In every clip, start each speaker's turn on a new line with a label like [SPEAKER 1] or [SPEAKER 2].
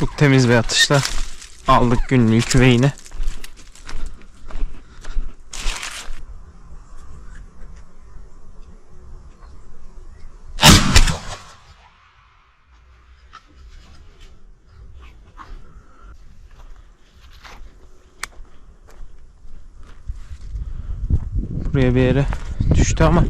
[SPEAKER 1] Çok temiz bir atışla aldık günlük küveyini. Buraya bir yere düştü ama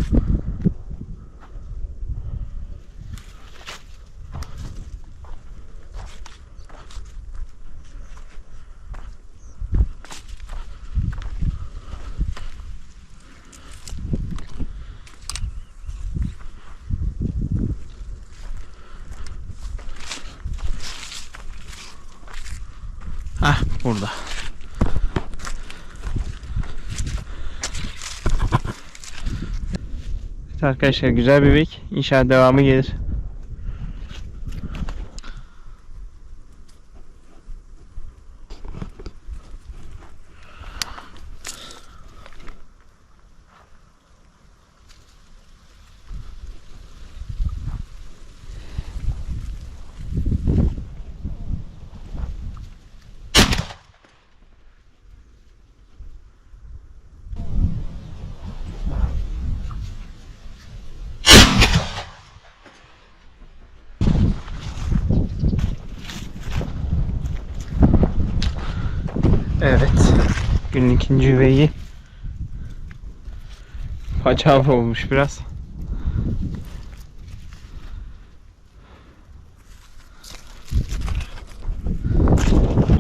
[SPEAKER 1] Hah burada. Arkadaşlar güzel bir bek. İnşallah devamı gelir. Evet. Günün ikinci üveyi. Paçavra olmuş biraz.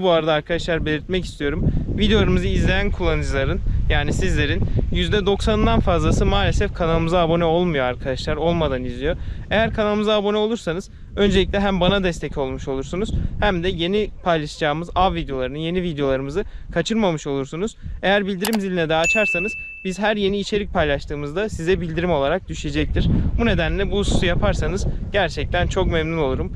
[SPEAKER 1] Bu arada arkadaşlar belirtmek istiyorum. Videolarımızı izleyen kullanıcıların yani sizlerin %90'ından fazlası maalesef kanalımıza abone olmuyor arkadaşlar. Olmadan izliyor. Eğer kanalımıza abone olursanız öncelikle hem bana destek olmuş olursunuz hem de yeni paylaşacağımız av videolarını, yeni videolarımızı kaçırmamış olursunuz. Eğer bildirim ziline de açarsanız biz her yeni içerik paylaştığımızda size bildirim olarak düşecektir. Bu nedenle bu hususu yaparsanız gerçekten çok memnun olurum.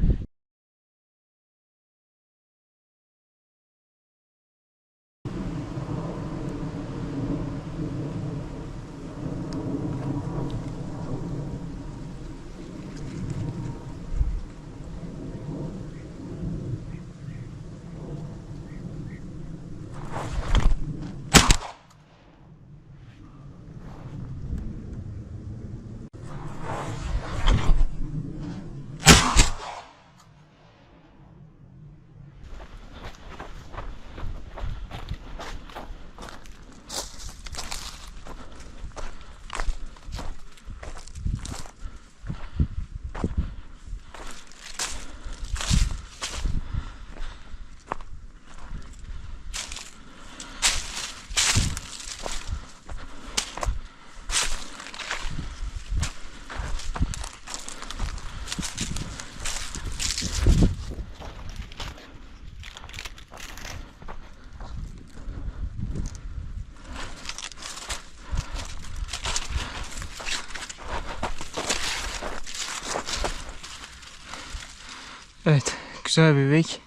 [SPEAKER 1] Evet, güzel bir bek.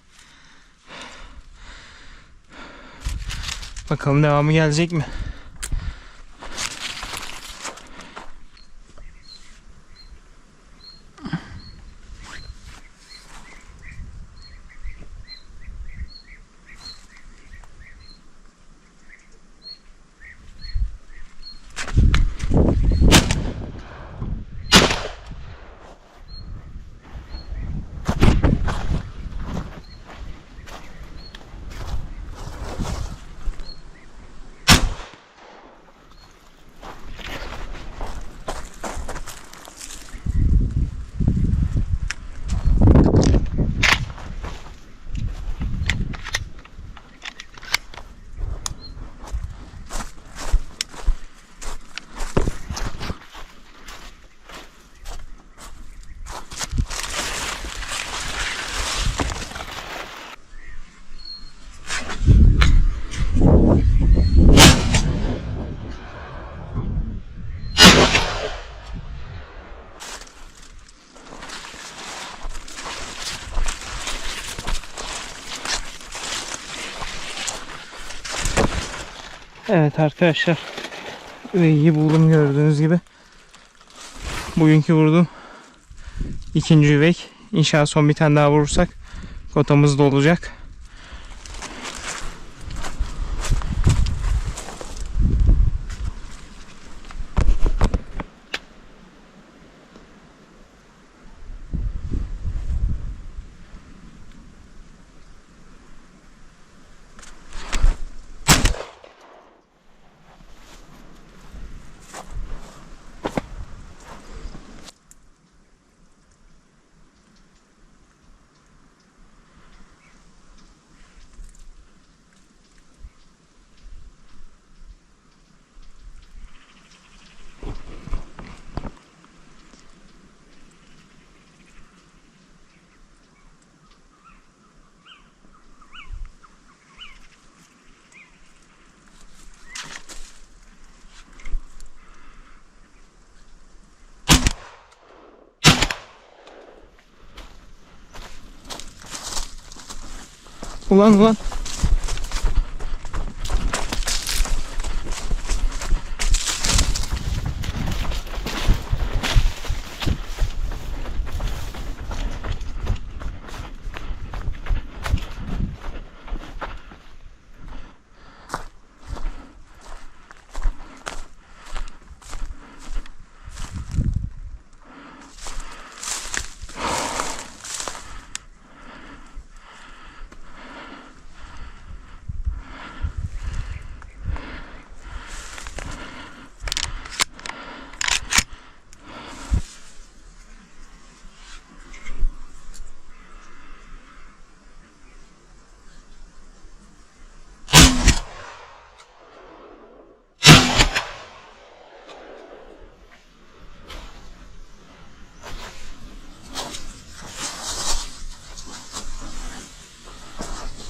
[SPEAKER 1] Bakalım devamı gelecek mi? Evet arkadaşlar. Üveyi buldum gördüğünüz gibi. Bugünkü vurdum. ikinci üvek. İnşallah son bir tane daha vurursak Kotamız dolacak. Ulan ulan.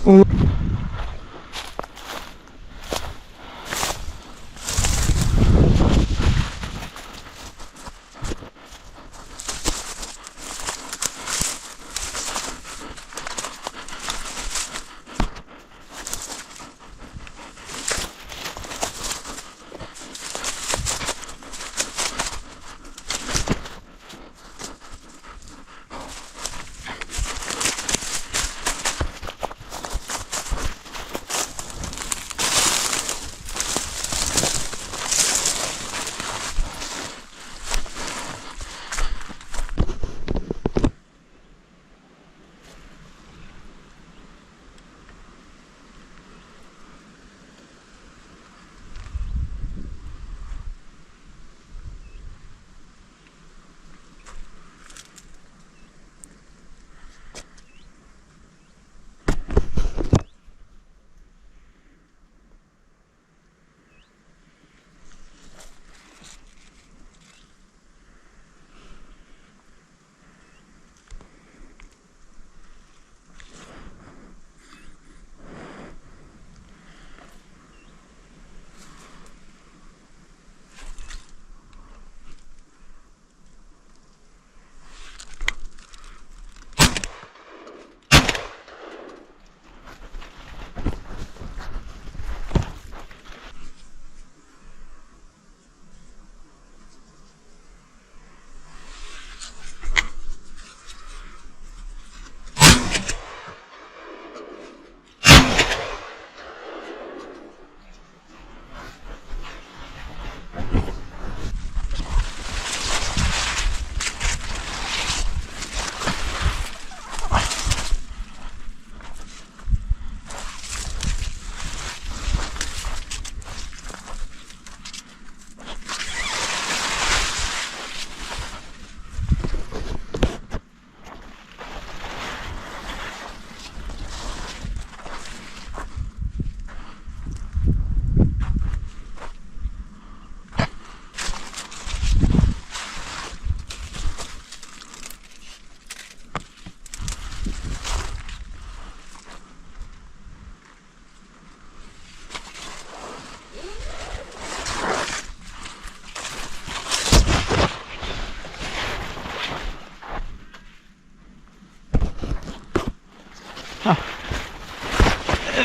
[SPEAKER 1] Oh.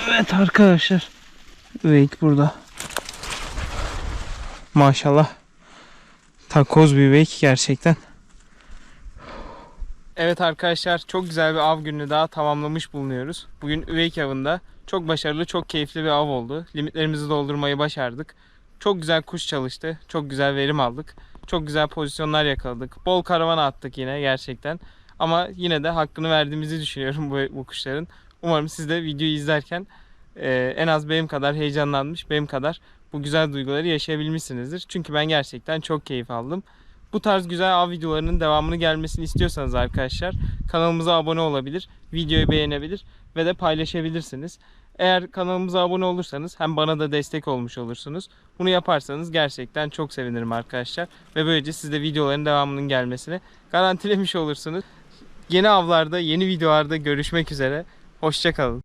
[SPEAKER 1] Evet arkadaşlar. Wake burada. Maşallah. Takoz bir wake gerçekten. Evet arkadaşlar çok güzel bir av gününü daha tamamlamış bulunuyoruz. Bugün Üveyk avında çok başarılı, çok keyifli bir av oldu. Limitlerimizi doldurmayı başardık. Çok güzel kuş çalıştı. Çok güzel verim aldık. Çok güzel pozisyonlar yakaladık. Bol karavana attık yine gerçekten. Ama yine de hakkını verdiğimizi düşünüyorum bu, bu kuşların. Umarım siz de videoyu izlerken e, en az benim kadar heyecanlanmış, benim kadar bu güzel duyguları yaşayabilmişsinizdir. Çünkü ben gerçekten çok keyif aldım. Bu tarz güzel av videolarının devamını gelmesini istiyorsanız arkadaşlar kanalımıza abone olabilir, videoyu beğenebilir ve de paylaşabilirsiniz. Eğer kanalımıza abone olursanız hem bana da destek olmuş olursunuz. Bunu yaparsanız gerçekten çok sevinirim arkadaşlar. Ve böylece siz de videoların devamının gelmesini garantilemiş olursunuz. Yeni avlarda, yeni videolarda görüşmek üzere. Hoşçakalın.